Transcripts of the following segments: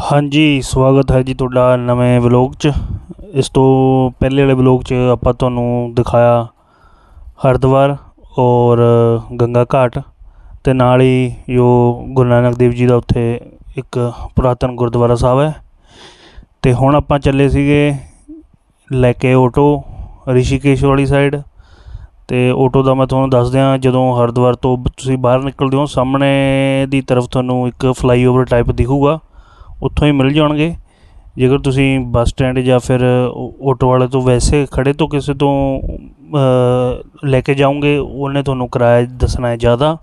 ਹਾਂਜੀ, ਸਵਾਗਤ ਹੈ ਜੀ ਤੁਹਾਡਾ ਨਵੇਂ ਵਲੋਗ 'ਚ। ਇਸ ਤੋਂ ਪਹਿਲੇ ਵਾਲੇ ਵਲੋਗ 'ਚ ਆਪਾਂ ਤੁਹਾਨੂੰ ਦਿਖਾਇਆ ਹਰਿਦੁਆਰ ਔਰ ਗੰਗਾ ਘਾਟ ਅਤੇ ਨਾਲ ਹੀ ਜੋ ਗੁਰੂ ਨਾਨਕ ਦੇਵ ਜੀ ਦਾ ਉੱਥੇ ਇੱਕ ਪੁਰਾਤਨ ਗੁਰਦੁਆਰਾ ਸਾਹਿਬ ਹੈ। ਅਤੇ ਹੁਣ ਆਪਾਂ ਚੱਲੇ ਸੀਗੇ ਲੈ ਕੇ ਆਟੋ, ਰਿਸ਼ੀਕੇਸ਼ ਵਾਲੀ ਸਾਈਡ ਅਤੇ ਆਟੋ ਦਾ ਮੈਂ ਤੁਹਾਨੂੰ ਦੱਸ ਦਿਆਂ, ਜਦੋਂ ਹਰਿਦੁਆਰ ਤੋਂ ਤੁਸੀਂ ਬਾਹਰ ਨਿਕਲਦੇ ਹੋ, ਸਾਹਮਣੇ ਦੀ ਤਰਫ ਤੁਹਾਨੂੰ ਇੱਕ ਫਲਾਈਓਵਰ ਟਾਈਪ ਦਿਖੂਗਾ। ਉੱਥੋਂ ਹੀ ਮਿਲ ਜਾਣਗੇ। ਜੇਕਰ ਤੁਸੀਂ ਬੱਸ ਸਟੈਂਡ ਜਾਂ ਫਿਰ ਓ- ਆਟੋ ਵਾਲੇ ਤੋਂ ਵੈਸੇ ਖੜੇ ਤੋਂ ਕਿਸੇ ਤੋਂ ਲੈ ਕੇ ਜਾਓਗੇ, ਉਹਨੇ ਤੁਹਾਨੂੰ ਕਿਰਾਇਆ ਦੱਸਣਾ ਹੈ ਜ਼ਿਆਦਾ।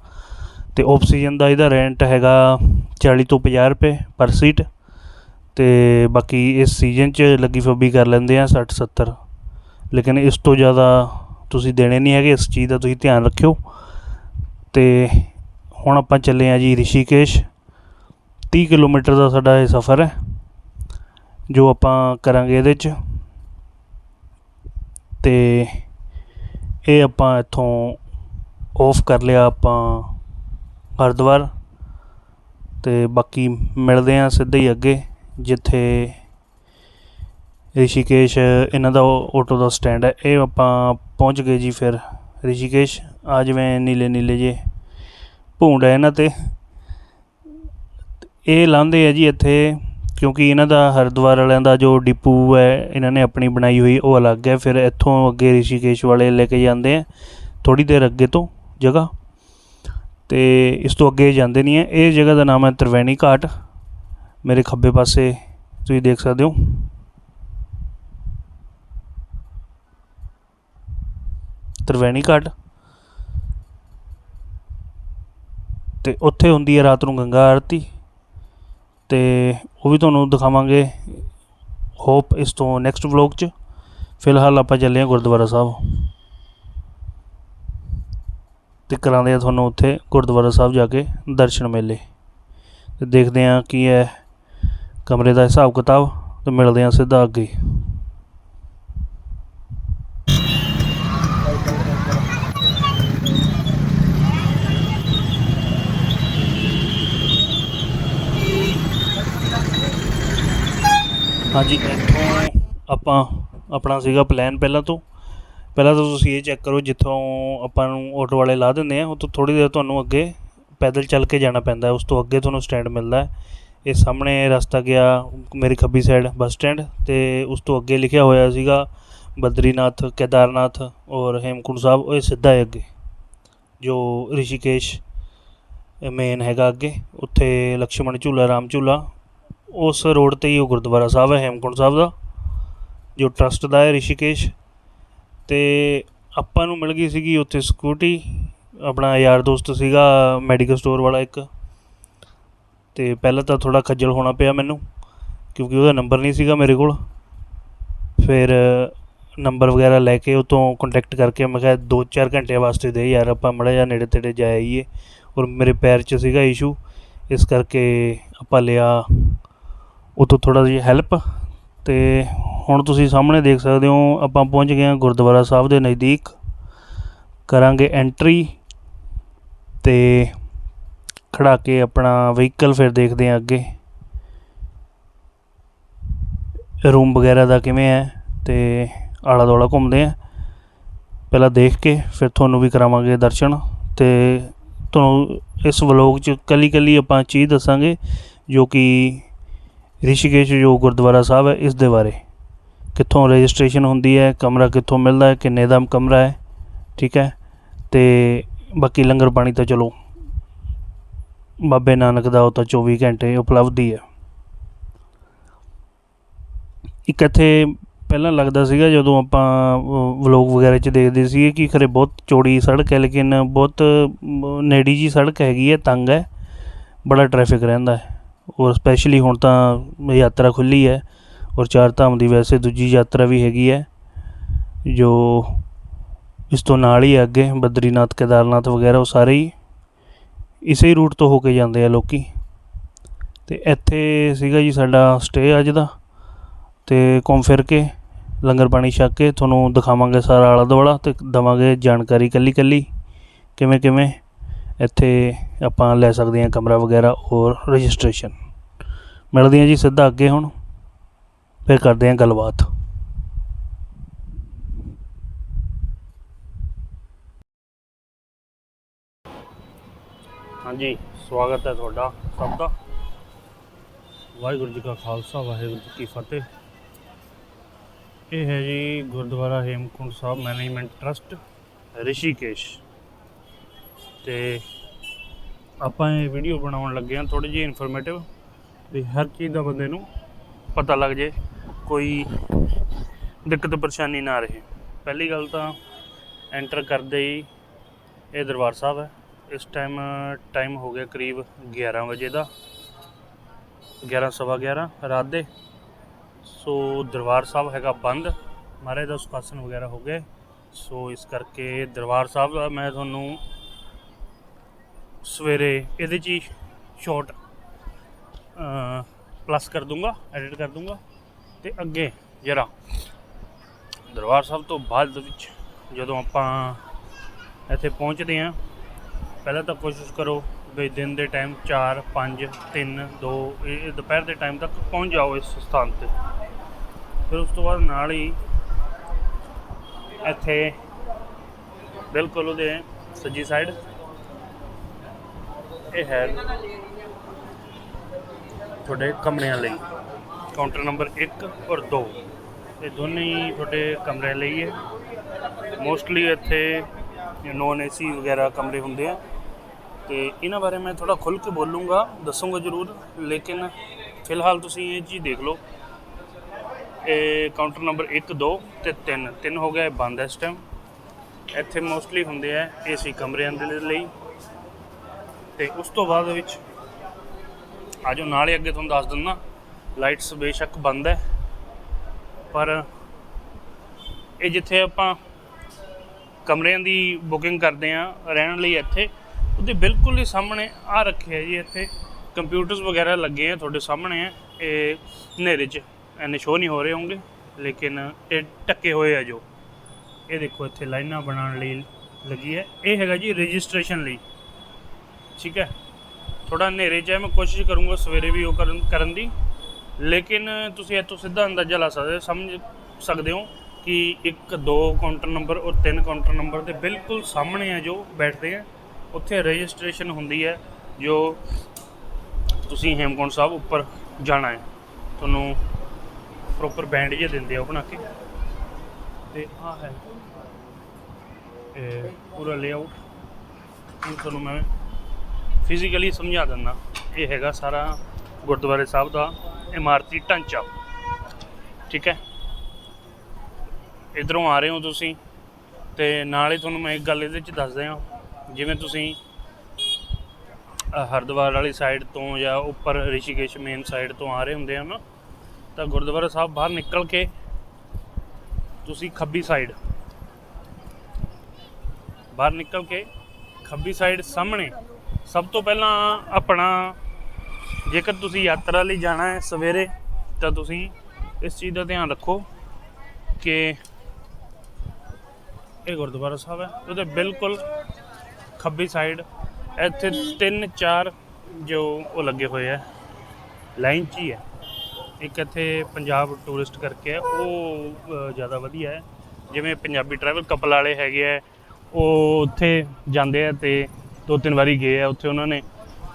ਅਤੇ ਆਕਸੀਜਨ ਦਾ ਇਹਦਾ ਰੈਂਟ ਹੈਗਾ ਚਾਲੀ ਤੋਂ ਪੰਜਾਹ ਰੁਪਏ ਪਰ ਸੀਟ। ਅਤੇ ਬਾਕੀ ਇਸ ਸੀਜ਼ਨ 'ਚ ਲੱਗੀ ਫੱਬੀ ਕਰ ਲੈਂਦੇ ਆ ਸੱਠ ਸੱਤਰ। ਲੇਕਿਨ ਇਸ ਤੋਂ ਜ਼ਿਆਦਾ ਤੁਸੀਂ ਦੇਣੇ ਨਹੀਂ ਹੈਗੇ, ਇਸ ਚੀਜ਼ ਦਾ ਤੁਸੀਂ ਧਿਆਨ ਰੱਖਿਓ। ਅਤੇ ਹੁਣ ਆਪਾਂ ਚੱਲੇ ਹਾਂ ਜੀ ਰਿਸ਼ੀਕੇਸ਼। 30 ਕਿਲੋਮੀਟਰ ਦਾ ਸਾਡਾ ਇਹ ਸਫ਼ਰ ਹੈ, ਜੋ ਆਪਾਂ ਕਰਾਂਗੇ ਇਹਦੇ 'ਚ। ਅਤੇ ਇਹ ਆਪਾਂ ਇੱਥੋਂ ਆਫ ਕਰ ਲਿਆ ਆਪਾਂ ਹਰਿਦੁਆਰ। ਅਤੇ ਬਾਕੀ ਮਿਲਦੇ ਹਾਂ ਸਿੱਧੇ ਹੀ ਅੱਗੇ, ਜਿੱਥੇ ਰਿਸ਼ੀਕੇਸ਼, ਇਹਨਾਂ ਦਾ ਆਟੋ ਦਾ ਸਟੈਂਡ ਹੈ। ਇਹ ਆਪਾਂ ਪਹੁੰਚ ਗਏ ਜੀ ਫਿਰ ਰਿਸ਼ੀਕੇਸ਼। ਆ ਜਿਵੇਂ ਨੀਲੇ ਨੀਲੇ ਜੇ ਭੂੰਡ ਹੈ ਇਹਨਾਂ 'ਤੇ। ਇਹ ਲਾਉਂਦੇ ਆ ਜੀ ਇੱਥੇ, ਕਿਉਂਕਿ ਇਹਨਾਂ ਦਾ ਹਰਿਦੁਆਰ ਵਾਲਿਆਂ ਦਾ ਜੋ ਡਿਪੂ ਹੈ, ਇਹਨਾਂ ਨੇ ਆਪਣੀ ਬਣਾਈ ਹੋਈ, ਉਹ ਅਲੱਗ ਹੈ। ਫਿਰ ਇੱਥੋਂ ਅੱਗੇ ਰਿਸ਼ੀਕੇਸ਼ ਵਾਲੇ ਲੈ ਕੇ ਜਾਂਦੇ ਆ ਥੋੜੀ ਦੇਰ ਅੱਗੇ ਤੋਂ ਜਗ੍ਹਾ। ਅਤੇ ਇਸ ਤੋਂ ਅੱਗੇ ਜਾਂਦੇ ਨਹੀਂ ਹੈ। ਇਹ ਜਗ੍ਹਾ ਦਾ ਨਾਮ ਹੈ ਤ੍ਰਿਵੇਣੀ ਘਾਟ। ਮੇਰੇ ਖੱਬੇ ਪਾਸੇ ਤੁਸੀਂ ਦੇਖ ਸਕਦੇ ਹੋ। ਤ੍ਰਿਵੇਣੀ ਘਾਟ। ਅਤੇ ਉੱਥੇ ਹੁੰਦੀ ਹੈ ਰਾਤ ਨੂੰ ਗੰਗਾ ਆਰਤੀ। ਅਤੇ ਉਹ ਵੀ ਤੁਹਾਨੂੰ ਦਿਖਾਵਾਂਗੇ। ਹੋਪ ਇਸ ਤੋਂ ਨੈਕਸਟ ਵਲੋਗ 'ਚ। ਫਿਲਹਾਲ ਆਪਾਂ ਚੱਲੇ ਹਾਂ ਗੁਰਦੁਆਰਾ ਸਾਹਿਬ। ਅਤੇ ਕਰਾਉਂਦੇ ਆ ਤੁਹਾਨੂੰ ਉੱਥੇ ਗੁਰਦੁਆਰਾ ਸਾਹਿਬ ਜਾ ਕੇ ਦਰਸ਼ਨ ਮੇਲੇ। ਅਤੇ ਦੇਖਦੇ ਹਾਂ ਕੀ ਹੈ। ਕਮਰੇ ਦਾ ਹਿਸਾਬ ਕਿਤਾਬ ਅਤੇ ਮਿਲਦੇ ਹਾਂ ਸਿੱਧਾ ਅੱਗੇ। ਹਾਂਜੀ। ਇੱਥੋਂ ਆਪਾਂ ਆਪਣਾ ਸੀਗਾ ਪਲਾਨ ਪਹਿਲਾਂ ਤੋਂ। ਪਹਿਲਾਂ ਤਾਂ ਤੁਸੀਂ ਇਹ ਚੈੱਕ ਕਰੋ ਜਿੱਥੋਂ ਆਪਾਂ ਨੂੰ ਆਟੋ ਵਾਲੇ ਲਾ ਦਿੰਦੇ ਆ, ਉਹ ਤੋਂ ਥੋੜ੍ਹੀ ਦੇਰ ਤੁਹਾਨੂੰ ਅੱਗੇ ਪੈਦਲ ਚੱਲ ਕੇ ਜਾਣਾ ਪੈਂਦਾ ਉਸ ਤੋਂ ਅੱਗੇ ਤੁਹਾਨੂੰ ਸਟੈਂਡ ਮਿਲਦਾ ਹੈ। ਇਹ ਸਾਹਮਣੇ ਰਸਤਾ ਗਿਆ ਮੇਰੀ ਖੱਬੀ ਸਾਈਡ ਬੱਸ ਸਟੈਂਡ ਅਤੇ ਉਸ ਤੋਂ ਅੱਗੇ ਲਿਖਿਆ ਹੋਇਆ ਸੀਗਾ ਬਦਰੀਨਾਥ, ਕੇਦਾਰਨਾਥ ਔਰ ਹੇਮਕੁੰਡ ਸਾਹਿਬ, ਉਹ ਇਹ ਸਿੱਧਾ ਹੈ ਅੱਗੇ, ਜੋ ਰਿਸ਼ੀਕੇਸ਼ ਮੇਨ ਹੈਗਾ ਅੱਗੇ। ਉੱਥੇ ਲਕਸ਼ਮਣ ਝੂਲਾ, ਰਾਮ ਝੂਲਾ ਉਸ ਰੋਡ 'ਤੇ ਹੀ ਉਹ ਗੁਰਦੁਆਰਾ ਸਾਹਿਬ ਹੈ, ਹੇਮਕੁੰਟ ਸਾਹਿਬ ਦਾ, ਜੋ ਟਰਸਟ ਦਾ ਹੈ ਰਿਸ਼ੀਕੇਸ਼। ਅਤੇ ਆਪਾਂ ਨੂੰ ਮਿਲ ਗਈ ਸੀਗੀ ਉੱਥੇ ਸਕੂਟੀ ਆਪਣਾ ਯਾਰ ਦੋਸਤ ਸੀਗਾ ਮੈਡੀਕਲ ਸਟੋਰ ਵਾਲਾ ਇੱਕ। ਅਤੇ ਪਹਿਲਾਂ ਤਾਂ ਥੋੜ੍ਹਾ ਖੱਜਲ ਹੋਣਾ ਪਿਆ ਮੈਨੂੰ, ਕਿਉਂਕਿ ਉਹਦਾ ਨੰਬਰ ਨਹੀਂ ਸੀਗਾ ਮੇਰੇ ਕੋਲ। ਫਿਰ ਨੰਬਰ ਵਗੈਰਾ ਲੈ ਕੇ ਉਹ ਤੋਂ ਕੰਟੈਕਟ ਕਰਕੇ ਮੈਂ ਕਿਹਾ ਦੋ ਚਾਰ ਘੰਟੇ ਵਾਸਤੇ ਦੇ ਯਾਰ, ਆਪਾਂ ਮਾੜਾ ਜਿਹਾ ਨੇੜੇ ਤੇੜੇ ਜਾ ਆਈਏ ਔਰ ਮੇਰੇ ਪੈਰ 'ਚ ਸੀਗਾ ਇਸ਼ੂ ਇਸ ਕਰਕੇ ਆਪਾਂ ਲਿਆ ਉੱਥੋਂ ਥੋੜ੍ਹਾ ਜਿਹਾ ਹੈਲਪ ਅਤੇ ਹੁਣ ਤੁਸੀਂ ਸਾਹਮਣੇ ਦੇਖ ਸਕਦੇ ਹੋ, ਆਪਾਂ ਪਹੁੰਚ ਗਏ ਹਾਂ ਗੁਰਦੁਆਰਾ ਸਾਹਿਬ ਦੇ ਨਜ਼ਦੀਕ। ਕਰਾਂਗੇ ਐਂਟਰੀ ਅਤੇ ਖੜਾ ਕੇ ਆਪਣਾ ਵਹੀਕਲ ਫਿਰ ਦੇਖਦੇ ਹਾਂ ਅੱਗੇ। ਰੂਮ ਵਗੈਰਾ ਦਾ ਕਿਵੇਂ ਹੈ ਅਤੇ ਆਲਾ ਦੁਆਲਾ ਘੁੰਮਦੇ ਹਾਂ। ਪਹਿਲਾਂ ਦੇਖ ਕੇ ਫਿਰ ਤੁਹਾਨੂੰ ਵੀ ਕਰਾਵਾਂਗੇ ਦਰਸ਼ਨ ਅਤੇ ਤੁਹਾਨੂੰ ਇਸ ਵਲੋਗ 'ਚ ਕੱਲੀ ਕੱਲੀ ਆਪਾਂ ਚੀਜ਼ ਦੱਸਾਂਗੇ ਜੋ ਕਿ ਰਿਸ਼ੀਕੇਸ਼ ਜੋ ਗੁਰਦੁਆਰਾ ਸਾਹਿਬ ਹੈ, ਇਸ ਦੇ ਬਾਰੇ। ਕਿੱਥੋਂ ਰਜਿਸਟ੍ਰੇਸ਼ਨ ਹੁੰਦੀ ਹੈ, ਕਮਰਾ ਕਿੱਥੋਂ ਮਿਲਦਾ ਹੈ, ਕਿੰਨੇ ਦਾ ਕਮਰਾ ਹੈ, ਠੀਕ ਹੈ। ਅਤੇ ਬਾਕੀ ਲੰਗਰ ਪਾਣੀ ਤਾਂ ਚਲੋ, ਬਾਬੇ ਨਾਨਕ ਦਾ ਉਹ ਤਾਂ 24 ਘੰਟੇ ਉਪਲਬਧ ਹੀ ਹੈ। ਇੱਕ ਇੱਥੇ ਪਹਿਲਾਂ ਲੱਗਦਾ ਸੀਗਾ, ਜਦੋਂ ਆਪਾਂ ਵਲੋਗ ਵਗੈਰਾ 'ਚ ਦੇਖਦੇ ਸੀਗੇ ਕਿ ਖਰੇ ਬਹੁਤ ਚੌੜੀ ਸੜਕ ਹੈ, ਲੇਕਿਨ ਬਹੁਤ ਨੇੜੀ ਜੀ ਸੜਕ ਹੈਗੀ ਹੈ, ਤੰਗ ਹੈ, ਬੜਾ ਟ੍ਰੈਫਿਕ ਰਹਿੰਦਾ ਹੈ। ਔਰ ਸਪੈਸ਼ਲੀ ਹੁਣ ਤਾਂ ਯਾਤਰਾ ਖੁੱਲ੍ਹੀ ਹੈ ਔਰ ਚਾਰ ਧਾਮ ਦੀ ਵੈਸੇ ਦੂਜੀ ਯਾਤਰਾ ਵੀ ਹੈਗੀ ਹੈ, ਜੋ ਇਸ ਤੋਂ ਨਾਲ ਹੀ ਅੱਗੇ, ਬਦਰੀਨਾਥ, ਕੇਦਾਰਨਾਥ ਵਗੈਰਾ, ਉਹ ਸਾਰੇ ਹੀ ਇਸੇ ਹੀ ਰੂਟ ਤੋਂ ਹੋ ਕੇ ਜਾਂਦੇ ਆ ਲੋਕੀ। ਅਤੇ ਇੱਥੇ ਸੀਗਾ ਜੀ ਸਾਡਾ ਸਟੇ ਅੱਜ ਦਾ ਅਤੇ ਘੁੰਮ ਫਿਰ ਕੇ, ਲੰਗਰ ਪਾਣੀ ਛਕ ਕੇ, ਤੁਹਾਨੂੰ ਦਿਖਾਵਾਂਗੇ ਸਾਰਾ ਆਲਾ ਦੁਆਲਾ ਅਤੇ ਦੇਵਾਂਗੇ ਜਾਣਕਾਰੀ ਇਕੱਲੀ ਇਕੱਲੀ ਕਿਵੇਂ ਕਿਵੇਂ ਇੱਥੇ ਆਪਾਂ ਲੈ ਸਕਦੇ ਹਾਂ ਕਮਰਾ ਵਗੈਰਾ ਔਰ ਰਜਿਸਟ੍ਰੇਸ਼ਨ। ਮਿਲਦੇ ਹਾਂ ਜੀ ਸਿੱਧਾ ਅੱਗੇ ਹੁਣ, ਫਿਰ ਕਰਦੇ ਹਾਂ ਗੱਲਬਾਤ। ਹਾਂਜੀ, ਸਵਾਗਤ ਹੈ ਤੁਹਾਡਾ ਸਭ ਦਾ। ਵਾਹਿਗੁਰੂ ਜੀ ਕਾ ਖਾਲਸਾ, ਵਾਹਿਗੁਰੂ ਜੀ ਕੀ ਫਤਿਹ। ਇਹ ਹੈ ਜੀ ਗੁਰਦੁਆਰਾ ਹੇਮਕੁੰਟ ਸਾਹਿਬ ਮੈਨੇਜਮੈਂਟ ਟਰਸਟ, ਰਿਸ਼ੀਕੇਸ਼। ਤੇ ਆਪਾਂ ਇਹ ਵੀਡੀਓ ਬਣਾਉਣ ਲੱਗੇ ਹਾਂ ਥੋੜੀ ਜਿਹੀ ਇਨਫੋਰਮੇਟਿਵ ਵੀ ਹਰ ਚੀਜ਼ ਦਾ ਬੰਦੇ ਨੂੰ ਪਤਾ ਲੱਗ ਜੇ, ਕੋਈ ਦਿੱਕਤ ਪਰੇਸ਼ਾਨੀ ਨਾ ਰਹੇ। ਪਹਿਲੀ ਗੱਲ ਤਾਂ ਐਂਟਰ ਕਰਦੇ ਹੀ ਇਹ ਦਰਬਾਰ ਸਾਹਿਬ ਹੈ। ਇਸ ਟਾਈਮ ਟਾਈਮ ਹੋ ਗਿਆ ਕਰੀਬ 11 ਵਜੇ ਦਾ। 11 ਸਵਾ 11 ਰਾਤ ਦੇ। ਸੋ ਦਰਬਾਰ ਸਾਹਿਬ ਹੈਗਾ ਬੰਦ। ਮਹਾਰਾਜ ਦਾ ਸੁਖਾਸਨ ਵਗੈਰਾ ਹੋ ਗਏ। ਸੋ ਇਸ ਕਰਕੇ ਦਰਬਾਰ ਸਾਹਿਬ ਦਾ ਮੈਂ ਤੁਹਾਨੂੰ ਸਵੇਰੇ ਇਹਦੇ 'ਚ ਹੀ ਸ਼ਾਰਟ ਪਲੱਸ ਕਰ ਦੂੰਗਾ ਐਡਿਟ ਕਰ ਦੂੰਗਾ ਤੇ ਅੱਗੇ ਜਰਾ ਦਰਬਾਰ ਸਾਹਿਬ ਤੋਂ ਬਾਅਦ ਵਿੱਚ ਜਦੋਂ ਆਪਾਂ ਇੱਥੇ ਪਹੁੰਚਦੇ ਹਾਂ, ਪਹਿਲਾਂ ਤਾਂ ਕੋਸ਼ਿਸ਼ ਕਰੋ ਵੀ ਦਿਨ ਦੇ ਟਾਈਮ 4 5 3 2 ਇਹ ਦੁਪਹਿਰ ਦੇ ਟਾਈਮ ਤੱਕ ਪਹੁੰਚ ਜਾਓ ਇਸ ਸਥਾਨ ਤੇ। ਫਿਰ ਉਸ ਤੋਂ ਬਾਅਦ ਨਾਲ ਹੀ ਇੱਥੇ ਬਿਲਕੁਲ ਉਹਦੇ ਸੱਜੀ ਸਾਈਡ ਇਹ ਹੈ ਤੁਹਾਡੇ ਕਮਰਿਆਂ ਲਈ। ਕਾਊਂਟਰ ਨੰਬਰ 1 ਔਰ 2 ਇਹ ਦੋਨੇ ਹੀ ਤੁਹਾਡੇ ਕਮਰਿਆਂ ਲਈ ਹੈ। ਮੋਸਟਲੀ ਇੱਥੇ ਨੋਨ ਏਸੀ ਵਗੈਰਾ ਕਮਰੇ ਹੁੰਦੇ ਆ। ਤੇ ਇਹਨਾਂ ਬਾਰੇ ਮੈਂ ਥੋੜਾ ਖੁੱਲ ਕੇ ਬੋਲੂੰਗਾ, ਦੱਸੂੰਗਾ ਜ਼ਰੂਰ। ਲੇਕਿਨ ਫਿਲਹਾਲ ਤੁਸੀਂ ਇਹ ਚੀਜ਼ ਦੇਖ ਲਓ। ਇਹ ਕਾਊਂਟਰ ਨੰਬਰ 1 2 ਤੇ 3 ਤਿੰਨ ਹੋ ਗਿਆ ਬੰਦ ਇਸ ਟਾਈਮ ਇੱਥੇ ਮੋਸਟਲੀ ਹੁੰਦੇ ਆ ਏਸੀ ਕਮਰਿਆਂ ਦੇ ਲਈ। ਤੇ ਉਸ ਤੋਂ ਬਾਅਦ ਵਿੱਚ ਆਜੋ ਨਾਲ ਹੀ ਅੱਗੇ ਤੁਹਾਨੂੰ ਦੱਸ ਦਿੰਦਾ, ਲਾਈਟਸ ਬੇਸ਼ੱਕ ਬੰਦ ਹੈ। ਪਰ ਇਹ ਜਿੱਥੇ ਆਪਾਂ ਕਮਰਿਆਂ ਦੀ ਬੁਕਿੰਗ ਕਰਦੇ ਆ ਰਹਿਣ ਲਈ ਇੱਥੇ, ਉਹਦੇ ਬਿਲਕੁਲ ਹੀ ਸਾਹਮਣੇ ਆ ਰੱਖਿਆ ਜੀ ਇੱਥੇ। ਕੰਪਿਊਟਰਸ ਵਗੈਰਾ ਲੱਗੇ ਆ ਤੁਹਾਡੇ ਸਾਹਮਣੇ ਆ, ਇਹ ਹਨੇਰੇ 'ਚ। ਐਨੇ ਸ਼ੋ ਨਹੀਂ ਹੋ ਰਹੇ ਹੋਣਗੇ, ਲੇਕਿਨ ਇਹ ਟੱਕੇ ਹੋਏ ਆ ਜੋ। ਇਹ ਦੇਖੋ ਇੱਥੇ ਲਾਈਨਾਂ ਬਣਾਉਣ ਲਈ ਲੱਗੀ ਹੈ। ਇਹ ਹੈਗਾ ਜੀ ਰਜਿਸਟ੍ਰੇਸ਼ਨ ਲਈ। ਠੀਕ ਹੈ? ਥੋੜਾ ਹਨੇਰੇ 'ਚ ਹੈ, ਮੈਂ ਕੋਸ਼ਿਸ਼ ਕਰੂੰਗਾ ਸਵੇਰੇ ਵੀ ਉਹ ਕਰਨ ਕਰਨ ਦੀ। ਲੇਕਿਨ ਤੁਸੀਂ ਇੱਥੋਂ ਸਿੱਧਾ ਅੰਦਾਜ਼ਾ ਲਾ ਸਕਦੇ ਸਮਝ ਸਕਦੇ ਹੋ ਕਿ ਇੱਕ, ਦੋ ਕਾਊਂਟਰ ਨੰਬਰ ਔਰ ਤਿੰਨ ਕਾਊਂਟਰ ਨੰਬਰ ਦੇ ਬਿਲਕੁਲ ਸਾਹਮਣੇ ਆ ਜੋ ਬੈਠਦੇ ਆ। ਉੱਥੇ ਰਜਿਸਟ੍ਰੇਸ਼ਨ ਹੁੰਦੀ ਹੈ, ਜੋ ਤੁਸੀਂ ਹੇਮਕੁੰਟ ਸਾਹਿਬ ਉੱਪਰ ਜਾਣਾ ਹੈ। ਤੁਹਾਨੂੰ ਪ੍ਰੋਪਰ ਬੈਂਡ ਜੇ ਦਿੰਦੇ ਆ ਉਹ ਬਣਾ ਕੇ। ਤੇ ਆ ਹੈ, ਇਹ ਪੂਰਾ ਲੇਆਊਟ ਇਹ ਤੁਹਾਨੂੰ ਮੈਂ ਫਿਜ਼ੀਕਲੀ ਸਮਝਾ ਦਿੰਦਾ। ਇਹ ਹੈਗਾ ਸਾਰਾ ਗੁਰਦੁਆਰੇ ਸਾਹਿਬ ਦਾ ਇਮਾਰਤੀ ਢਾਂਚਾ। ਠੀਕ ਹੈ? ਇਧਰੋਂ ਆ ਰਹੇ ਹੋ ਤੁਸੀਂ ਤੇ ਨਾਲ ਹੀ ਤੁਹਾਨੂੰ ਮੈਂ ਇੱਕ ਗੱਲ ਇਹਦੇ ਵਿੱਚ ਦੱਸ ਦਿਆਂ। ਜਿਵੇਂ ਤੁਸੀਂ ਅ, ਹਰਿਦੁਆਰ ਵਾਲੀ ਸਾਈਡ ਤੋਂ ਜਾਂ ਉੱਪਰ ਰਿਸ਼ੀਕੇਸ਼ ਮੇਨ ਸਾਈਡ ਤੋਂ ਆ ਰਹੇ ਹੁੰਦੇ ਆ ਨਾ ਤਾਂ ਗੁਰਦੁਆਰਾ ਸਾਹਿਬ ਬਾਹਰ ਨਿਕਲ ਕੇ ਤੁਸੀਂ ਖੱਬੀ ਸਾਈਡ ਬਾਹਰ ਨਿਕਲ ਕੇ ਖੱਬੀ ਸਾਈਡ ਸਾਹਮਣੇ ਸਭ ਤੋਂ ਪਹਿਲਾਂ ਆਪਣਾ, ਜੇਕਰ ਤੁਸੀਂ ਯਾਤਰਾ ਲਈ ਜਾਣਾ ਹੈ ਸਵੇਰੇ, ਤਾਂ ਤੁਸੀਂ ਇਸ ਚੀਜ਼ ਦਾ ਧਿਆਨ ਰੱਖੋ ਕਿ ਇਹ ਗੁਰਦੁਆਰਾ ਸਾਹਿਬ ਹੈ, ਉਹਦੇ ਬਿਲਕੁਲ ਖੱਬੀ ਸਾਈਡ ਇੱਥੇ ਤਿੰਨ ਚਾਰ ਜੋ ਉਹ ਲੱਗੇ ਹੋਏ ਆ ਲਾਈਨ 'ਚ ਹੀ ਹੈ। ਇੱਕ ਇੱਥੇ ਪੰਜਾਬ ਟੂਰਿਸਟ ਕਰਕੇ ਹੈ, ਉਹ ਜ਼ਿਆਦਾ ਵਧੀਆ ਹੈ। ਜਿਵੇਂ ਪੰਜਾਬੀ ਟਰੈਵਲ ਕਪਲ ਵਾਲੇ ਹੈਗੇ ਆ ਉਹ ਉੱਥੇ ਜਾਂਦੇ ਆ ਤੇ ਦੋ ਤਿੰਨ ਵਾਰੀ ਗਏ ਆ, ਉੱਥੇ ਉਹਨਾਂ ਨੇ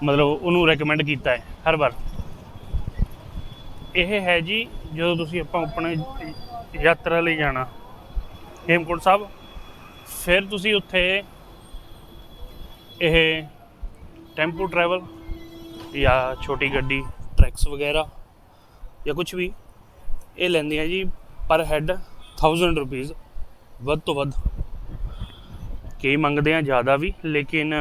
ਮਤਲਬ ਉਹਨੂੰ ਰეკਮੈਂਡ ਕੀਤਾ ਹੈ, ਹਰ ਵਾਰ। ਇਹ ਹੈ ਜੀ, ਜਦੋਂ ਤੁਸੀਂ ਆਪਾਂ ਆਪਣੇ ਯਾਤਰਾ ਲਈ ਜਾਣਾ, ਹੇਮਕੁੰਟ ਸਾਹਿਬ, ਫਿਰ ਤੁਸੀਂ ਉੱਥੇ ਇਹ ਟੈਂਪੂ ਟਰੈਵਲ ਜਾਂ ਛੋਟੀ ਗੱਡੀ ਟਰੈਕਸ ਵਗੈਰਾ ਜਾਂ ਕੁਝ ਵੀ, ਇਹ ਲੈਂਦੀਆਂ ਜੀ, ਪਰ ਹੈਡ 1000 ਰੁਪੀਸ ਵੱਧ ਤੋਂ ਵੱਧ। ਕਈ ਮੰਗਦੇ ਆ ਜ਼ਿਆਦਾ ਵੀ, ਲੇਕਿਨ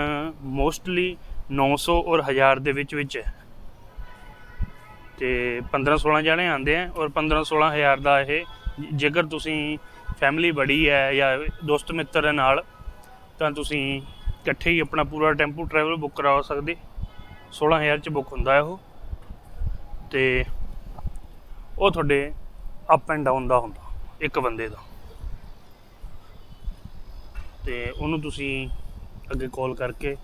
ਮੋਸਟਲੀ 900 ਔਰ 1000 ਦੇ ਵਿੱਚ ਵਿੱਚ ਹੈ। ਤੇ 15 16 ਜਣੇ ਆਉਂਦੇ ਆ ਔਰ 15 16 ਹਜ਼ਾਰ ਦਾ ਇਹ ਜੇਕਰ ਤੁਸੀਂ ਫੈਮਿਲੀ ਬੜੀ ਹੈ ਜਾਂ ਦੋਸਤ ਮਿੱਤਰ ਹੈ ਨਾਲ, ਤਾਂ ਤੁਸੀਂ ਇਕੱਠੇ ਹੀ ਆਪਣਾ ਪੂਰਾ ਟੈਂਪੂ ਟਰੈਵਲ ਬੁੱਕ ਕਰਾ ਸਕਦੇ। 16000 ਚ ਬੁੱਕ ਹੁੰਦਾ ਹੈ ਉਹ ਤੇ ਉਹ ਤੁਹਾਡੇ ਅਪ ਐਂਡ ਡਾਊਨ ਦਾ ਹੁੰਦਾ, ਇੱਕ ਬੰਦੇ ਦਾ। ਤੇ ਉਹਨੂੰ ਤੁਸੀਂ ਅੱਗੇ ਕਾਲ ਕਰਕੇ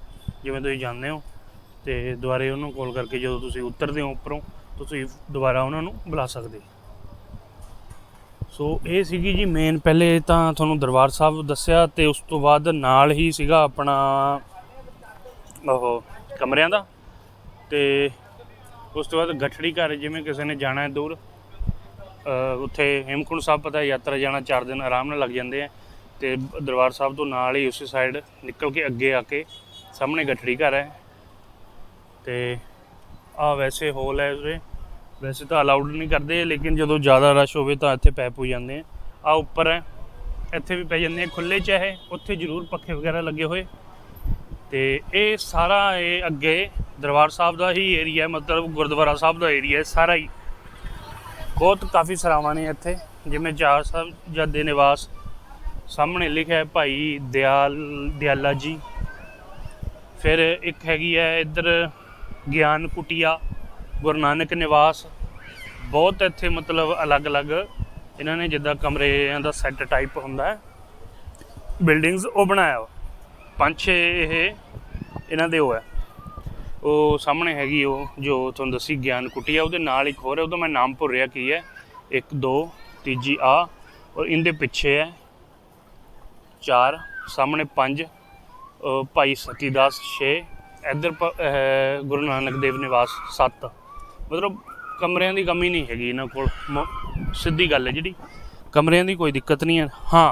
ਜਿਵੇਂ ਤੁਸੀਂ ਜਾਂਦੇ ਹੋ ਤੇ ਦੁਬਾਰੇ ਉਹਨੂੰ ਕਾਲ ਕਰਕੇ ਜਦੋਂ ਤੁਸੀਂ ਉਤਰਦੇ ਹੋ ਉੱਪਰੋਂ, ਤੁਸੀਂ ਦੁਬਾਰਾ ਉਹਨਾਂ ਨੂੰ ਬੁਲਾ ਸਕਦੇ ਸੋ ਇਹ ਸੀਗੀ ਜੀ ਮੇਨ ਪਹਿਲੇ ਤਾਂ ਤੁਹਾਨੂੰ ਦਰਬਾਰ ਸਾਹਿਬ ਦੱਸਿਆ ਤੇ ਉਸ ਤੋਂ ਬਾਅਦ ਨਾਲ ਹੀ ਸੀਗਾ ਆਪਣਾ ਉਹ ਕਮਰਿਆਂ ਦਾ ਤੇ ਉਸ ਤੋਂ ਬਾਅਦ ਗੱਠੜੀ ਘਰ ਜਿਵੇਂ ਕਿਸੇ ਨੇ ਜਾਣਾ ਹੈ ਦੂਰ ਉੱਥੇ ਹੇਮਕੁੰਟ ਸਾਹਿਬ ਪਤਾ ਯਾਤਰਾ ਜਾਣਾ 4 ਦਿਨ ਆਰਾਮ ਨਾਲ ਲੱਗ ਜਾਂਦੇ ਆ। ਤੇ ਦਰਬਾਰ ਸਾਹਿਬ ਤੋਂ ਨਾਲ ਹੀ ਉਸੇ ਸਾਈਡ ਨਿਕਲ ਕੇ ਅੱਗੇ ਆ ਕੇ ਸਾਹਮਣੇ ਗੱਠੜੀ ਘਰ ਹੈ। ਤੇ ਆ ਵੈਸੇ ਹੋਲ ਹੈ ਉਰੇ। ਵੈਸੇ ਤਾਂ ਅਲਾਉਡ ਨਹੀਂ ਕਰਦੇ, ਲੇਕਿਨ ਜਦੋਂ ਜ਼ਿਆਦਾ ਰਸ਼ ਹੋਵੇ ਤਾਂ ਇੱਥੇ ਪੈਪ ਹੋ ਜਾਂਦੇ ਆ। ਆ ਉੱਪਰ ਹੈ। ਇੱਥੇ ਵੀ ਪੈ ਜਾਂਦੇ ਆ। ਖੁੱਲੇ ਹੈ ਉੱਥੇ ਜ਼ਰੂਰ ਪੱਖੇ ਵਗੈਰਾ ਲੱਗੇ ਹੋਏ। ਤੇ ਇਹ ਸਾਰਾ ਇਹ ਅੱਗੇ ਦਰਬਾਰ ਸਾਹਿਬ ਦਾ ਹੀ ਏਰੀਆ ਮਤਲਬ ਗੁਰਦੁਆਰਾ ਸਾਹਿਬ ਦਾ ਏਰੀਆ ਸਾਰਾ ਹੀ। ਬਹੁਤ ਕਾਫੀ ਸਰਾਵਾਂ ਨੇ ਇੱਥੇ। ਜਿਵੇਂ ਚਾਰ ਸਾਹਿਬ ਜਦ ਦੇ ਨਿਵਾਸ ਸਾਹਮਣੇ ਲਿਖਿਆ ਹੈ ਭਾਈ ਦਿਆਲ, ਦਿਆਲਾ ਜੀ। ਫਿਰ ਇੱਕ ਹੈਗੀ ਹੈ ਇੱਧਰ ਗਿਆਨ ਕੁਟੀਆ, ਗੁਰੂ ਨਾਨਕ ਨਿਵਾਸ। ਬਹੁਤ ਇੱਥੇ ਮਤਲਬ ਅਲੱਗ-ਅਲੱਗ ਇਹਨਾਂ ਨੇ ਜਿੱਦਾਂ ਕਮਰਿਆਂ ਦਾ ਸੈੱਟ ਟਾਈਪ ਹੁੰਦਾ ਹੈ। ਬਿਲਡਿੰਗਸ ਉਹ ਬਣਾਇਆ ਵਾ ਪੰਜ ਛੇ ਇਹ ਇਹਨਾਂ ਦੇ ਉਹ ਹੈ। ਉਹ ਸਾਹਮਣੇ ਹੈਗੀ ਉਹ ਜੋ ਤੁਹਾਨੂੰ ਦੱਸੀ ਗਿਆਨ ਕੁਟੀਆ, ਉਹਦੇ ਨਾਲ ਇੱਕ ਹੋਰ ਹੈ, ਉਹਦਾ ਮੈਂ ਨਾਮ ਭੁੱਲ ਰਿਹਾ ਕੀ ਹੈ। ਇੱਕ, ਦੋ, ਤੀਜੀ, ਆ ਔਰ ਇਹਦੇ ਪਿੱਛੇ ਹੈ। ਚਾਰ ਸਾਹਮਣੇ ਪੰਜ ਅ, ਭਾਈ ਸਤੀਦਾਸ 6 ਇੱਧਰ ਪ- ਗੁਰੂ ਨਾਨਕ ਦੇਵ ਨਿਵਾਸ 7 ਮਤਲਬ ਕਮਰਿਆਂ ਦੀ ਕਮੀ ਨਹੀਂ ਹੈਗੀ ਇਹਨਾਂ ਕੋਲ ਮ- ਸਿੱਧੀ ਗੱਲ ਹੈ ਜਿਹੜੀ। ਕਮਰਿਆਂ ਦੀ ਕੋਈ ਦਿੱਕਤ ਨਹੀਂ ਹੈ। ਹਾਂ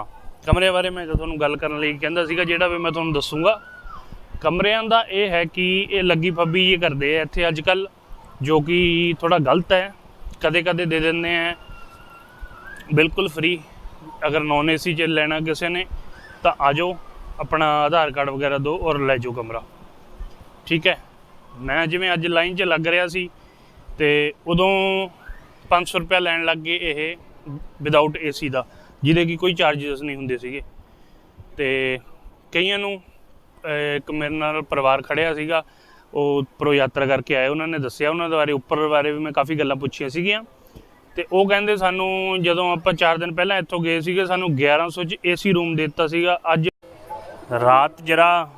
ਕਮਰਿਆਂ ਬਾਰੇ ਮੈਂ ਤੁਹਾਨੂੰ ਗੱਲ ਕਰਨ ਲਈ ਕਹਿੰਦਾ ਸੀਗਾ ਜਿਹੜਾ ਵੀ ਮੈਂ ਤੁਹਾਨੂੰ ਦੱਸੂਗਾ ਕਮਰਿਆਂ ਦਾ ਇਹ ਹੈ ਕਿ ਇਹ ਲੱਗੀ ਫੱਬੀ ਇਹ ਕਰਦੇ ਆ। ਇੱਥੇ ਅੱਜ ਕੱਲ ਜੋ ਕਿ ਥੋੜਾ ਗਲਤ ਹੈ। ਕਦੇ ਕਦੇ ਦੇ ਦਿੰਦੇ ਆ। ਬਿਲਕੁਲ ਫ੍ਰੀ ਅਗਰ ਨੌਨ ਏਸੀ ਚ ਲੈਣਾ ਕਿਸੇ ਨੇ ਤਾਂ ਆ ਜਾਓ, ਆਪਣਾ ਆਧਾਰ ਕਾਰਡ ਵਗੈਰਾ ਦਿਓ ਔਰ ਲੈ ਜਾਓ ਕਮਰਾ। ਠੀਕ ਹੈ? ਮੈਂ ਜਿਵੇਂ ਅੱਜ ਲਾਈਨ 'ਚ ਲੱਗ ਰਿਹਾ ਸੀ ਤੇ ਉਦੋਂ 500 ਰੁਪਏ ਲੈਣ ਲੱਗ ਗਏ ਇਹ ਵਿਦਆਊਟ ਏਸੀ ਦਾ, ਜਿਹਦੇ ਕੀ ਕੋਈ ਚਾਰजेस ਨਹੀਂ ਹੁੰਦੇ ਸੀਗੇ। ਤੇ ਕਈਆਂ ਨੂੰ ਇੱਕ ਮੇਰੇ ਨਾਲ ਪਰਿਵਾਰ ਖੜਿਆ ਸੀਗਾ, ਉਹ ਉੱਪਰੋਂ ਯਾਤਰਾ ਕਰਕੇ ਆਏ, ਉਹਨਾਂ ਨੇ ਦੱਸਿਆ, ਉਹਨਾਂ ਦੇ ਬਾਰੇ, ਉੱਪਰ ਬਾਰੇ ਵੀ ਮੈਂ ਕਾਫੀ ਗੱਲਾਂ ਪੁੱਛੀਆਂ ਸੀਗੀਆਂ। ਤੇ ਉਹ ਕਹਿੰਦੇ ਸਾਨੂੰ ਜਦੋਂ ਆਪਾਂ 4 ਦਿਨ ਪਹਿਲਾਂ ਇੱਥੋਂ ਗਏ ਸੀਗੇ, ਸਾਨੂੰ 1100 ਚ ਏਸੀ ਰੂਮ ਦੇ ਦਿੱਤਾ ਸੀਗਾ। ਅੱਜ ਰਾਤ ਜਰਾ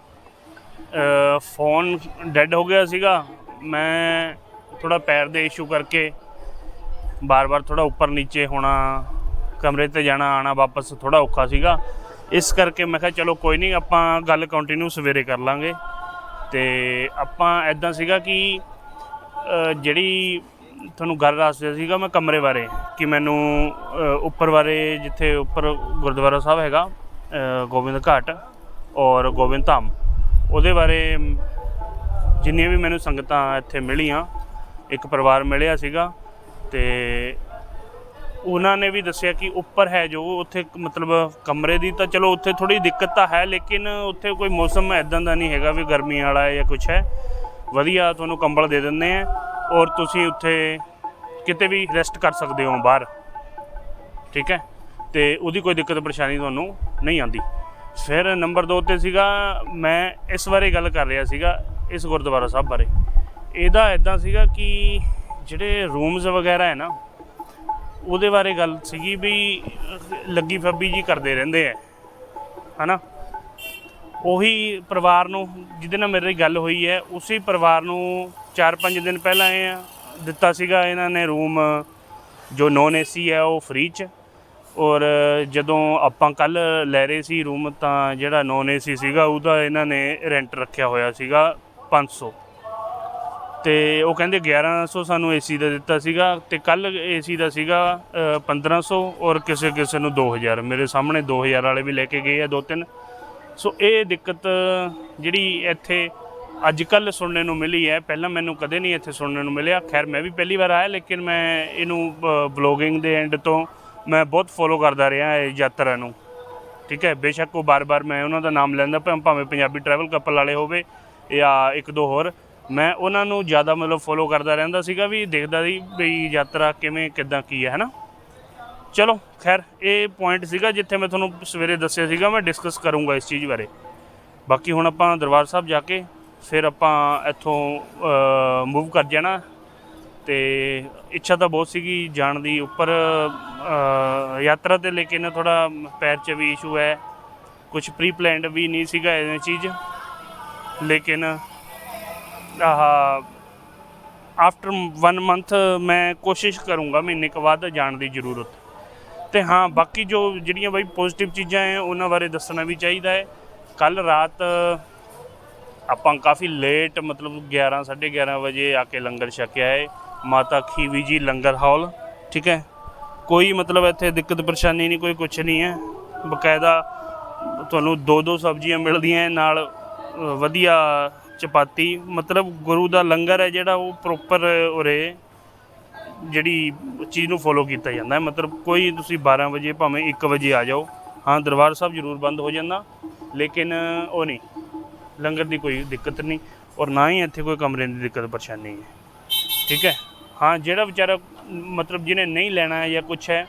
ਫੋਨ ਡੈੱਡ ਹੋ ਗਿਆ ਸੀਗਾ। ਮੈਂ ਥੋੜਾ ਪੈਰ ਦੇ ਇਸ਼ੂ ਕਰਕੇ ਬਾਰ-ਬਾਰ ਥੋੜਾ ਉੱਪਰ ਨੀਚੇ ਹੋਣਾ, ਕਮਰੇ ਤੇ ਜਾਣਾ, ਆਣਾ ਵਾਪਸ ਥੋੜਾ ਔਖਾ ਸੀਗਾ। ਇਸ ਕਰਕੇ ਮੈਂ ਕਿਹਾ, ਚਲੋ ਕੋਈ ਨਹੀਂ ਆਪਾਂ ਗੱਲ ਕੰਟੀਨਿਊ ਸਵੇਰੇ ਕਰ ਲਾਂਗੇ। ਤੇ ਆਪਾਂ ਐਦਾਂ ਸੀਗਾ ਕਿ ਜਿਹੜੀ ਤੁਹਾਨੂੰ ਗੱਲ ਦੱਸਦਾ ਸੀਗਾ ਮੈਂ ਕਮਰੇ ਬਾਰੇ ਕਿ ਮੈਨੂੰ ਅ, ਉੱਪਰ ਬਾਰੇ ਜਿੱਥੇ ਉੱਪਰ ਗੁਰਦੁਆਰਾ ਸਾਹਿਬ ਹੈਗਾ ਅ, ਗੋਬਿੰਦ ਘਾਟ ਔਰ ਗੋਬਿੰਦ ਧਾਮ ਉਹਦੇ ਬਾਰੇ ਜਿੰਨੀਆਂ ਵੀ ਮੈਨੂੰ ਸੰਗਤਾਂ ਇੱਥੇ ਮਿਲੀਆਂ ਇੱਕ ਪਰਿਵਾਰ ਮਿਲਿਆ ਸੀਗਾ ਤੇ ਉਹਨਾਂ ਨੇ ਵੀ ਦੱਸਿਆ ਕਿ ਉੱਪਰ ਹੈ ਜੋ ਉੱਥੇ ਇੱਕ ਮਤਲਬ ਕਮਰੇ ਦੀ ਤਾਂ ਚਲੋ ਉੱਥੇ ਥੋੜੀ ਦਿੱਕਤ ਤਾਂ ਹੈ ਲੇਕਿਨ ਉੱਥੇ ਕੋਈ ਮੌਸਮ ਐਦਾਂ ਦਾ ਨਹੀਂ ਹੈਗਾ ਵੀ ਗਰਮੀ ਵਾਲਾ ਹੈ ਜਾਂ ਕੁਝ ਹੈ। ਵਧੀਆ ਤੁਹਾਨੂੰ ਕੰਬਲ ਦੇ ਦਿੰਦੇ ਆ ਔਰ ਤੁਸੀਂ ਉੱਥੇ ਕਿਤੇ ਵੀ ਰੈਸਟ ਕਰ ਸਕਦੇ ਹੋ ਬਾਹਰ। ਠੀਕ ਹੈ? ਤੇ ਉਹਦੀ ਕੋਈ ਦਿੱਕਤ ਪਰੇਸ਼ਾਨੀ ਤੁਹਾਨੂੰ ਨਹੀਂ ਆਉਂਦੀ। ਫਿਰ ਨੰਬਰ 2 ਤੇ ਸੀਗਾ, ਮੈਂ ਇਸ ਬਾਰੇ ਗੱਲ ਕਰ ਰਿਹਾ ਸੀਗਾ, ਇਸ ਗੁਰਦੁਆਰਾ ਸਾਹਿਬ ਬਾਰੇ। ਇਹਦਾ ਇਦਾਂ ਸੀਗਾ ਕਿ ਜਿਹੜੇ ਰੂਮਸ ਵਗੈਰਾ ਹੈ ਨਾ, ਉਹਦੇ ਬਾਰੇ ਗੱਲ ਸੀਗੀ ਵੀ, ਲੱਗੀ ਫੱਬੀ ਜੀ ਕਰਦੇ ਰਹਿੰਦੇ ਆ। ਹਨਾ? ਉਹੀ ਪਰਿਵਾਰ ਨੂੰ, ਜਿਹਦੇ ਨਾਲ ਮੇਰੀ ਗੱਲ ਹੋਈ ਹੈ, ਉਸੇ ਪਰਿਵਾਰ ਨੂੰ 4-5 ਦਿਨ ਪਹਿਲਾਂ ਇਹ ਦਿੱਤਾ ਸੀਗਾ ਇਹਨਾਂ ਨੇ ਰੂਮ ਜੋ ਨੋਨ ਏਸੀ ਹੈ ਉਹ ਫ੍ਰੀ ਚ। ਔਰ ਜਦੋਂ ਆਪਾਂ ਕੱਲ ਲੈ ਰਹੇ ਸੀ ਰੂਮ ਤਾਂ ਜਿਹੜਾ ਨੋਨ ਏਸੀ ਸੀਗਾ ਉਹਦਾ ਇਹਨਾਂ ਨੇ ਰੈਂਟ ਰੱਖਿਆ ਹੋਇਆ ਸੀਗਾ 500 ਤੇ ਉਹ ਕਹਿੰਦੇ 1100 ਸਾਨੂੰ ਏਸੀ ਦਾ ਦਿੱਤਾ ਸੀਗਾ ਤੇ ਕੱਲ ਏਸੀ ਦਾ ਸੀਗਾ ਅ, 1500 ਔਰ ਕਿਸੇ ਕਿਸੇ ਨੂੰ 2000 ਮੇਰੇ ਸਾਹਮਣੇ 2000 ਵਾਲੇ ਵੀ ਲੈ ਕੇ ਗਏ ਆ ਦੋ ਤਿੰਨ। ਸੋ ਇਹ ਦਿੱਕਤ ਜਿਹੜੀ ਇੱਥੇ ਅੱਜ ਕੱਲ ਸੁਣਨ ਨੂੰ ਮਿਲੀ ਹੈ। ਪਹਿਲਾਂ ਮੈਨੂੰ ਕਦੇ ਨਹੀਂ ਇੱਥੇ ਸੁਣਨ ਨੂੰ ਮਿਲਿਆ। ਖੈਰ, ਮੈਂ ਵੀ ਪਹਿਲੀ ਵਾਰ ਆਇਆ, ਲੇਕਿਨ ਮੈਂ ਇਹਨੂੰ ਬਲੌਗਿੰਗ ਦੇ ਐਂਡ ਤੋਂ ਮੈਂ ਬਹੁਤ ਫੋਲੋ ਕਰਦਾ ਰਿਹਾ ਇਹ ਯਾਤਰਾ ਨੂੰ। ਠੀਕ ਹੈ? ਬੇਸ਼ੱਕ ਉਹ ਬਾਰ-ਬਾਰ ਮੈਂ ਉਹਨਾਂ ਦਾ ਨਾਮ ਲੈਂਦਾ ਭਾਵੇਂ ਭਾਵੇਂ ਪੰਜਾਬੀ ਟਰੈਵਲ ਕਪਲ ਵਾਲੇ ਹੋਵੇ ਜਾਂ ਇੱਕ ਦੋ ਹੋਰ। ਮੈਂ ਉਹਨਾਂ ਨੂੰ ਜ਼ਿਆਦਾ ਮਤਲਬ ਫੋਲੋ ਕਰਦਾ ਰਹਿੰਦਾ ਸੀਗਾ ਵੀ ਦੇਖਦਾ ਸੀ ਵੀ ਯਾਤਰਾ ਕਿਵੇਂ, ਕਿੱਦਾਂ, ਕੀ ਹੈ, ਹਨਾ? ਚਲੋ, ਖੈਰ, ਇਹ ਪੁਆਇੰਟ ਸੀਗਾ ਜਿੱਥੇ ਮੈਂ ਤੁਹਾਨੂੰ ਸਵੇਰੇ ਦੱਸਿਆ ਸੀਗਾ, ਮੈਂ ਡਿਸਕਸ ਕਰੂੰਗਾ ਇਸ ਚੀਜ਼ ਬਾਰੇ। ਬਾਕੀ ਹੁਣ ਆਪਾਂ ਦਰਬਾਰ ਸਾਹਿਬ ਜਾ ਕੇ ਫਿਰ ਆਪਾਂ ਇੱਥੋਂ ਮੂਵ ਕਰ ਜਾਣਾ। ਤੇ ਇੱਛਾ ਤਾਂ ਬਹੁਤ ਸੀਗੀ ਜਾਣ ਦੀ। ਉੱਪਰ ਯਾਤਰਾ ਤੇ ਲੇਕਿਨ ਥੋੜਾ ਪੈਰ 'ਚ ਵੀ ਇਸ਼ੂ ਹੈ। ਕੁਝ ਪ੍ਰੀ ਪਲਾਨਡ ਵੀ ਨਹੀਂ ਸੀਗਾ ਇਹ ਚੀਜ਼। ਲੇਕਿਨ ਆਹ ਆਫਟਰ 1 ਮੰਥ ਮੈਂ ਕੋਸ਼ਿਸ਼ ਕਰੂੰਗਾ ਮਹੀਨੇ ਕੁ ਬਾਅਦ ਜਾਣ ਦੀ ਜ਼ਰੂਰਤ। ਤੇ ਹਾਂ, ਬਾਕੀ ਜੋ ਜਿਹੜੀਆਂ ਬਾਈ ਪੋਜ਼ਿਟਿਵ ਚੀਜ਼ਾਂ ਹੈ, ਉਹਨਾਂ ਬਾਰੇ ਦੱਸਣਾ ਵੀ ਚਾਹੀਦਾ ਹੈ। ਕੱਲ ਰਾਤ ਆਪਾਂ ਕਾਫੀ ਲੇਟ ਮਤਲਬ 11 11:30 ਵਜੇ ਆ ਕੇ ਲੰਗਰ ਛਕਿਆ ਹੈ। ਮਾਤਾ ਖੀਵੀ ਜੀ ਲੰਗਰ ਹਾਲ, ਠੀਕ ਹੈ? ਕੋਈ ਮਤਲਬ ਇੱਥੇ ਦਿੱਕਤ ਪਰੇਸ਼ਾਨੀ ਨਹੀਂ, ਕੋਈ ਕੁਝ ਨਹੀਂ ਹੈ। ਬਕਾਇਦਾ ਤੁਹਾਨੂੰ ਦੋ ਦੋ ਸਬਜ਼ੀਆਂ ਮਿਲਦੀਆਂ ਨਾਲ ਵਧੀਆ ਚਪਾਤੀ। ਮਤਲਬ ਗੁਰੂ ਦਾ ਲੰਗਰ ਹੈ ਜਿਹੜਾ ਉਹ ਪ੍ਰੋਪਰ ਉਰੇ ਜਿਹੜੀ ਚੀਜ਼ ਨੂੰ ਫੋਲੋ ਕੀਤਾ ਜਾਂਦਾ ਹੈ। ਮਤਲਬ ਕੋਈ ਤੁਸੀਂ 12 ਵਜੇ ਭਾਵੇਂ 1 ਵਜੇ ਆ ਜਾਓ। ਹਾਂ, ਦਰਬਾਰ ਸਾਹਿਬ ਜ਼ਰੂਰ ਬੰਦ ਹੋ ਜਾਂਦਾ, ਲੇਕਿਨ ਉਹ ਨਹੀਂ। ਲੰਗਰ ਦੀ ਕੋਈ ਦਿੱਕਤ ਨਹੀਂ ਔਰ ਨਾ ਹੀ ਇੱਥੇ ਕੋਈ ਕਮਰੇ ਦੀ ਦਿੱਕਤ ਪਰੇਸ਼ਾਨੀ ਹੈ। ਠੀਕ ਹੈ? ਹਾਂ, ਜਿਹੜਾ ਵਿਚਾਰਾ ਮਤਲਬ ਜਿਹਨੇ ਨਹੀਂ ਲੈਣਾ ਹੈ ਜਾਂ ਕੁਝ ਹੈ,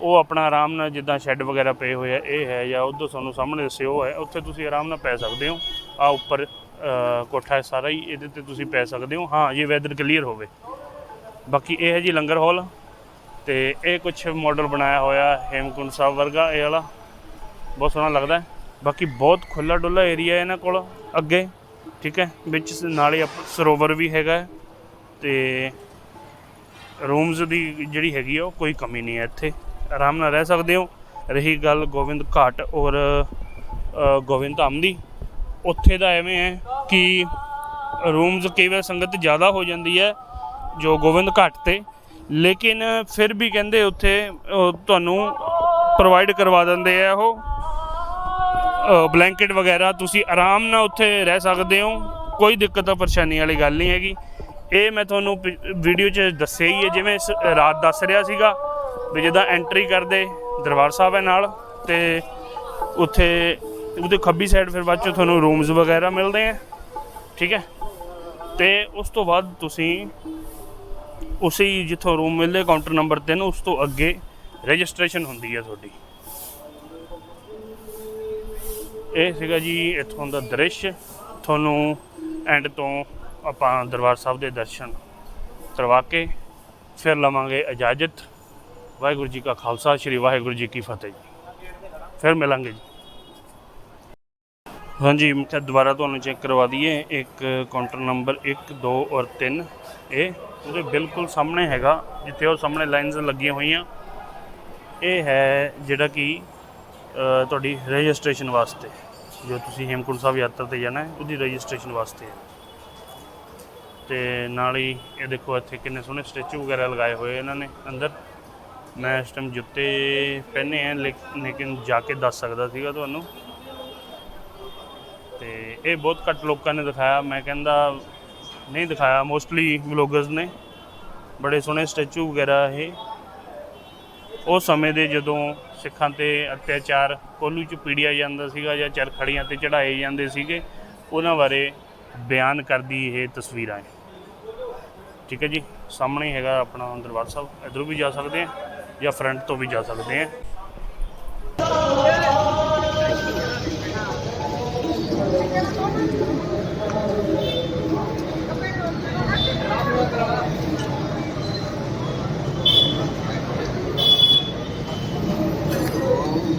ਉਹ ਆਪਣਾ ਆਰਾਮ ਨਾਲ ਜਿੱਦਾਂ ਸ਼ੈੱਡ ਵਗੈਰਾ ਪਏ ਹੋਏ ਆ, ਇਹ ਹੈ ਜਾਂ ਉਧਰ ਤੁਹਾਨੂੰ ਸਾਹਮਣੇ ਦੱਸੇ ਉਹ ਹੈ, ਉੱਥੇ ਤੁਸੀਂ ਆਰਾਮ ਨਾਲ ਪੈ ਸਕਦੇ ਹੋ। ਆ ਉੱਪਰ ਕੋਠਾ ਹੈ ਸਾਰਾ ਹੀ, ਇਹਦੇ ਤੇ ਤੁਸੀਂ ਪੈ ਸਕਦੇ ਹੋ। ਹਾਂ, ਜੇ ਵੈਦਰ ਕਲੀਅਰ ਹੋਵੇ। ਬਾਕੀ ਇਹ ਹੈ ਜੀ ਲੰਗਰ ਹਾਲ ਤੇ ਇਹ ਕੁਝ ਮਾਡਲ ਬਣਾਇਆ ਹੋਇਆ ਹੇਮਕੁੰਡ ਸਾਹਿਬ ਵਰਗਾ, ਇਹ ਵਾਲਾ। ਬਹੁਤ ਸੋਹਣਾ ਲੱਗਦਾ ਹੈ। ਬਾਕੀ ਬਹੁਤ ਖੁੱਲਾ ਡੁੱਲਾ ਏਰੀਆ ਹੈ ਇਹਨਾਂ ਕੋਲ ਅੱਗੇ, ਠੀਕ ਹੈ? ਵਿੱਚ ਸ- ਨਾਲੇ ਆਪ- ਸਰੋਵਰ ਵੀ ਹੈਗਾ ਹੈ ਤੇ ਰੂਮਸ ਦੀ ਜਿਹੜੀ ਹੈਗੀ ਆ ਉਹ ਕੋਈ ਕਮੀ ਨਹੀਂ ਹੈ ਇੱਥੇ। ਆਰਾਮ ਨਾਲ ਰਹਿ ਸਕਦੇ ਹੋ। ਰਹੀ ਗੱਲ ਗੋਬਿੰਦ ਘਾਟ ਔਰ ਗੋਬਿੰਦ ਧਾਮ ਦੀ, ਉੱਥੇ ਦਾ ਐਵੇਂ ਹੈ ਕਿ ਰੂਮਸ ਕਈ ਵਾਰ ਸੰਗਤ ਜ਼ਿਆਦਾ ਹੋ ਜਾਂਦੀ ਹੈ ਜੋ ਗੋਬਿੰਦ ਘਾਟ ਤੇ। ਲੇਕਿਨ ਫਿਰ ਵੀ ਕਹਿੰਦੇ ਉੱਥੇ ਤੁਹਾਨੂੰ ਪ੍ਰੋਵਾਈਡ ਕਰਵਾ ਦਿੰਦੇ ਆ ਉਹ। ਬਲੈਂਕਟ ਵਗੈਰਾ, ਤੁਸੀਂ ਆਰਾਮ ਨਾਲ ਉੱਥੇ ਰਹਿ ਸਕਦੇ ਹੋ। ਕੋਈ ਦਿੱਕਤ ਆ ਪਰੇਸ਼ਾਨੀ ਵਾਲੀ ਗੱਲ ਨਹੀਂ ਹੈਗੀ। ਇਹ ਮੈਂ ਤੁਹਾਨੂੰ ਵੀਡੀਓ 'ਚ ਦੱਸਿਆ ਹੀ ਹੈ, ਜਿਵੇਂ ਸ- ਰਾਤ ਦੱਸ ਰਿਹਾ ਸੀਗਾ ਵੀ ਜਿੱਦਾਂ ਐਂਟਰੀ ਕਰਦੇ ਦਰਬਾਰ ਸਾਹਿਬ ਹੈ ਨਾਲ ਤੇ ਉੱਥੇ, ਉਹਦੇ ਖੱਬੀ ਸਾਈਡ ਫਿਰ ਬਾਅਦ 'ਚ ਤੁਹਾਨੂੰ ਰੂਮਸ ਵਗੈਰਾ ਮਿਲਦੇ ਆ, ਠੀਕ ਹੈ? ਤੇ ਉਸ ਤੋਂ ਬਾਅਦ ਤੁਸੀਂ ਉਸੇ ਜਿੱਥੋਂ ਰੂਮ ਮਿਲਦੇ ਕਾਊਂਟਰ ਨੰਬਰ 3 ਉਸ ਤੋਂ ਅੱਗੇ ਰਜਿਸਟ੍ਰੇਸ਼ਨ ਹੁੰਦੀ ਹੈ ਤੁਹਾਡੀ। ਇਹ ਸੀਗਾ ਜੀ ਇੱਥੋਂ ਦਾ ਦ੍ਰਿਸ਼। ਤੁਹਾਨੂੰ ਐਂਡ ਤੋਂ ਆਪਾਂ ਦਰਬਾਰ ਸਾਹਿਬ ਦੇ ਦਰਸ਼ਨ ਕਰਵਾ ਕੇ ਫਿਰ ਲਵਾਂਗੇ ਇਜਾਜ਼ਤ। ਵਾਹਿਗੁਰੂ ਜੀ ਕਾ ਖਾਲਸਾ, ਸ੍ਰੀ ਵਾਹਿਗੁਰੂ ਜੀ ਕੀ ਫਤਿਹ ਜੀ। ਫਿਰ ਮਿਲਾਂਗੇ ਜੀ। ਹਾਂਜੀ, ਮੈਂ ਦੁਬਾਰਾ ਤੁਹਾਨੂੰ ਚੈੱਕ ਕਰਵਾ ਦਈਏ। ਇੱਕ ਕਾਊਂਟਰ ਨੰਬਰ 1 2 ਔਰ 3 ਇਹ ਉਹਦੇ ਬਿਲਕੁਲ ਸਾਹਮਣੇ ਹੈਗਾ, ਜਿੱਥੇ ਉਹ ਸਾਹਮਣੇ ਲਾਈਨਸ ਲੱਗੀਆਂ ਹੋਈਆਂ। ਇਹ ਹੈ ਜਿਹੜਾ ਕਿ ਤੁਹਾਡੀ ਰਜਿਸਟ੍ਰੇਸ਼ਨ ਵਾਸਤੇ, ਜੋ ਤੁਸੀਂ ਹੇਮਕੁੰਟ ਸਾਹਿਬ ਯਾਤਰਾ ਤੇ ਜਾਣਾ ਹੈ, ਉਹਦੀ ਰਜਿਸਟ੍ਰੇਸ਼ਨ ਵਾਸਤੇ ਹੈ। ਤੇ ਨਾਲ ਹੀ ਇਹ ਦੇਖੋ, ਇੱਥੇ ਕਿੰਨੇ ਸੋਹਣੇ ਸਟੈਚੂ ਵਗੈਰਾ ਲਗਾਏ ਹੋਏ ਇਹਨਾਂ ਨੇ ਅੰਦਰ। ਮੈਂ ਇਸ ਟਾਈਮ ਜੁੱਤੇ ਪਹਿਨੇ ਆ ਲੇਕਿਨ ਜਾ ਕੇ ਦੱਸ ਸਕਦਾ ਸੀਗਾ ਤੁਹਾਨੂੰ। ਤੇ ਇਹ ਬਹੁਤ ਘੱਟ ਲੋਕਾਂ ਨੇ ਦਿਖਾਇਆ। ਮੈਂ ਕਹਿੰਦਾ, ਨਹੀਂ ਦਿਖਾਇਆ, ਮੋਸਟਲੀ ਵਲੋਗਰਸ ਨੇ। ਬੜੇ ਸੋਹਣੇ ਸਟੈਚੂ ਵਗੈਰਾ ਇਹ। ਉਹ ਸਮੇਂ ਦੇ ਜਦੋਂ ਸਿੱਖਾਂ ਤੇ ਅਤਿਆਚਾਰ ਕੋਲੂ ਚ ਪੀੜਿਆ ਜਾਂਦਾ ਸੀਗਾ ਜਾਂ ਚਰਖੜੀਆਂ ਤੇ ਚੜਾਏ ਜਾਂਦੇ ਸੀਗੇ, ਉਹਨਾਂ ਬਾਰੇ ਬਿਆਨ ਕਰਦੀ ਇਹ ਤਸਵੀਰਾਂ ਹੈ ਠੀਕ ਹੈ ਜੀ? ਸਾਹਮਣੇ ਹੈਗਾ ਆਪਣਾ ਦਰਬਾਰ ਸਾਹਿਬ। ਇਧਰੋਂ ਵੀ ਜਾ ਸਕਦੇ ਆ ਜਾਂ ਫਰੰਟ ਤੋਂ ਵੀ ਜਾ ਸਕਦੇ ਆ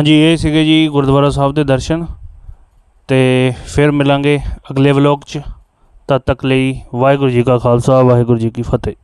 ਹਾਂਜੀ, ਇਹ ਸੀਗੇ ਜੀ ਗੁਰਦੁਆਰਾ ਸਾਹਿਬ ਦੇ ਦਰਸ਼ਨ ਤੇ ਫਿਰ ਮਿਲਾਂਗੇ ਅਗਲੇ ਵਲੌਗ 'ਚ। ਤਦ ਤੱਕ ਲਈ ਵਾਹਿਗੁਰੂ ਜੀ ਕਾ ਖਾਲਸਾ, ਵਾਹਿਗੁਰੂ ਜੀ ਕੀ ਫਤਿਹ।